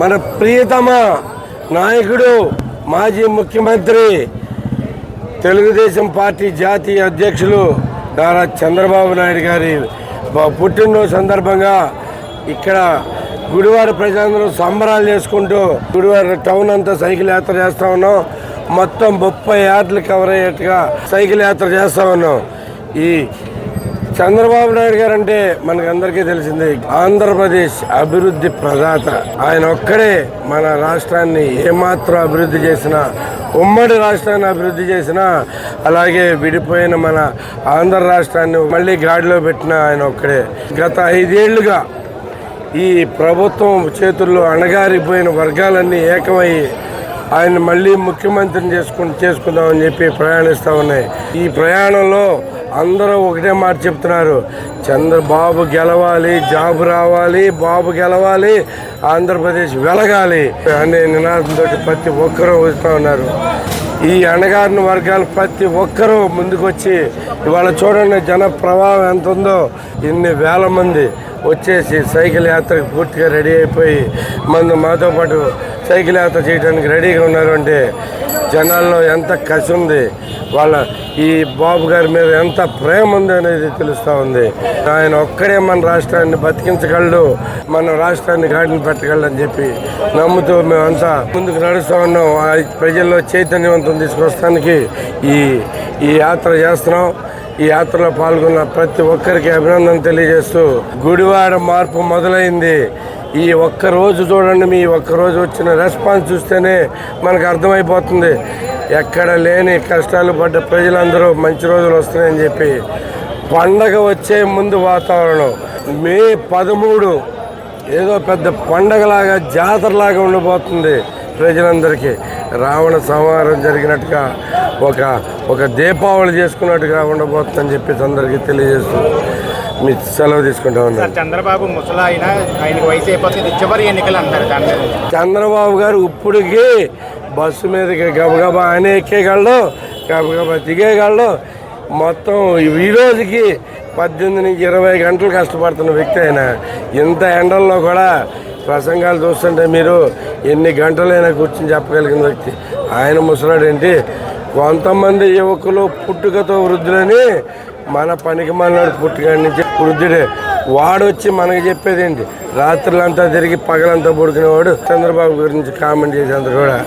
మన ప్రియతమ నాయకుడు మాజీ ముఖ్యమంత్రి తెలుగుదేశం పార్టీ జాతీయ అధ్యక్షులు నారా చంద్రబాబు నాయుడు గారి పుట్టినరోజు సందర్భంగా ఇక్కడ గుడివాడ ప్రజలందరూ సంబరాలు చేసుకుంటూ గుడివాడ టౌన్ అంతా సైకిల్ యాత్ర చేస్తా ఉన్నాం. మొత్తం ముప్పై యార్డులు కవర్ అయ్యేట్టుగా సైకిల్ యాత్ర చేస్తా ఉన్నాం. ఈ చంద్రబాబు నాయుడు గారు అంటే మనకు అందరికీ తెలిసింది ఆంధ్రప్రదేశ్ అభివృద్ధి ప్రదాత. ఆయన ఒక్కడే మన రాష్ట్రాన్ని ఏమాత్రం అభివృద్ధి చేసినా ఉమ్మడి రాష్ట్రాన్ని అభివృద్ధి చేసినా అలాగే విడిపోయిన మన ఆంధ్ర రాష్ట్రాన్ని మళ్ళీ గాడిలో పెట్టిన ఆయన ఒక్కడే. గత ఐదేళ్ళుగా ఈ ప్రభుత్వం చేతుల్లో అణగారిపోయిన వర్గాలన్నీ ఏకమయ్యి ఆయన మళ్ళీ ముఖ్యమంత్రిని చేసుకుని చేసుకుందామని చెప్పి ప్రయాణిస్తూ ఉన్నాయి. ఈ ప్రయాణంలో అందరూ ఒకటే మాట చెప్తున్నారు. చంద్రబాబు గెలవాలి జాబు రావాలి బాబు గెలవాలి ఆంధ్రప్రదేశ్ వెలగాలి అనే నినాదంతో ప్రతి ఒక్కరూ వస్తూ ఉన్నారు. ఈ అణగారిన వర్గాలు ప్రతి ఒక్కరూ ముందుకొచ్చి ఇవాళ చూడండి జన ప్రవాహం ఎంత ఉందో ఇన్ని వేల మంది వచ్చేసి సైకిల్ యాత్రకు పూర్తిగా రెడీ అయిపోయి మందు మాతో పాటు సైకిల్ యాత్ర చేయడానికి రెడీగా ఉన్నారు అంటే జనాల్లో ఎంత కసి ఉంది వాళ్ళ ఈ బాబు గారి మీద ఎంత ప్రేమ ఉంది అనేది తెలుస్తూ ఉంది. ఆయన ఒక్కడే మన రాష్ట్రాన్ని బతికించగలడు మన రాష్ట్రాన్ని గాడిని పెట్టగలడు అని చెప్పి నమ్ముతూ మేమంతా ముందుకు నడుస్తూ ఉన్నాం. ఆ ప్రజల్లో చైతన్యవంతం తీసుకొస్తానికి ఈ ఈ యాత్ర చేస్తున్నాం. ఈ యాత్రలో పాల్గొన్న ప్రతి ఒక్కరికి అభినందన తెలియజేస్తూ గుడివాడ మార్పు మొదలైంది. ఈ ఒక్క రోజు చూడండి మీ ఒక్క రోజు వచ్చిన రెస్పాన్స్ చూస్తేనే మనకు అర్థమైపోతుంది. ఎక్కడ లేని కష్టాలు పడ్డ ప్రజలందరూ మంచి రోజులు వస్తున్నాయని చెప్పి. పండగ వచ్చే ముందు వాతావరణం. మే పదమూడు ఏదో పెద్ద పండగలాగా జాతరలాగా ఉండబోతుంది ప్రజలందరికీ. రావణ సంహారం జరిగినట్టుగా ఒక ఒక దీపావళి చేసుకున్నట్టుగా ఉండబోతుందని చెప్పేసి అందరికీ తెలియజేస్తుంది మీ సెలవు తీసుకుంటా ఉన్నాను సార్ చంద్రబాబు ముసలాయన ఆయనకి వయసు అయిపోతే ఇది చివరి ఎన్నికలు అంటారు దాని చంద్రబాబు గారు ఇప్పటికీ బస్సు మీదకి గబగబా ఆయన ఎక్కేయగలడు గబగబా దిగేయగలడు. మొత్తం ఈ రోజుకి పద్దెనిమిది నుంచి ఇరవై గంటలు కష్టపడుతున్న వ్యక్తి ఆయన. ఇంత ఎండల్లో కూడా ప్రసంగాలు చూస్తుంటే మీరు ఎన్ని గంటలైనా కూర్చొని చెప్పగలిగిన వ్యక్తి. ఆయన ముసలాడు ఏంటి కొంతమంది యువకులు పుట్టుకతో వృద్ధులని మన పనికి మన్నాడు పుట్టుకాడి నుంచి వృద్ధుడే. వాడొచ్చి మనకి చెప్పేది ఏంటి? రాత్రులంతా తిరిగి పగలంతా పడుకునేవాడు చంద్రబాబు గురించి కామెంట్ చేసేంత కూడా.